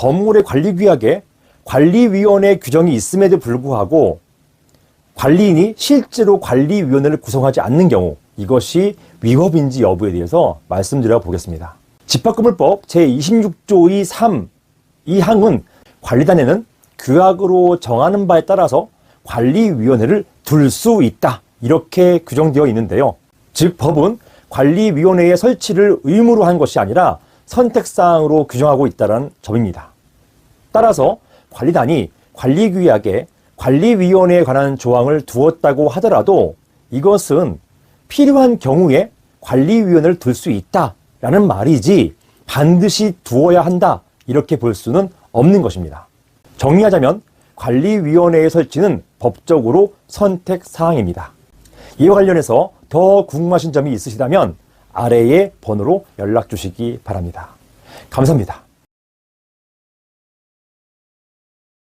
건물의 관리 규약에 관리위원회 규정이 있음에도 불구하고 관리인이 실제로 관리위원회를 구성하지 않는 경우 이것이 위법인지 여부에 대해서 말씀드려 보겠습니다. 집합건물법 제26조의 3, 이 항은 관리단에는 규약으로 정하는 바에 따라서 관리위원회를 둘 수 있다. 이렇게 규정되어 있는데요. 즉, 법은 관리위원회의 설치를 의무로 한 것이 아니라 선택사항으로 규정하고 있다는 점입니다. 따라서 관리단이 관리규약에 관리위원회에 관한 조항을 두었다고 하더라도 이것은 필요한 경우에 관리위원회를 둘 수 있다라는 말이지 반드시 두어야 한다 이렇게 볼 수는 없는 것입니다. 정리하자면 관리위원회의 설치는 법적으로 선택 사항입니다. 이와 관련해서 더 궁금하신 점이 있으시다면 아래의 번호로 연락 주시기 바랍니다. 감사합니다.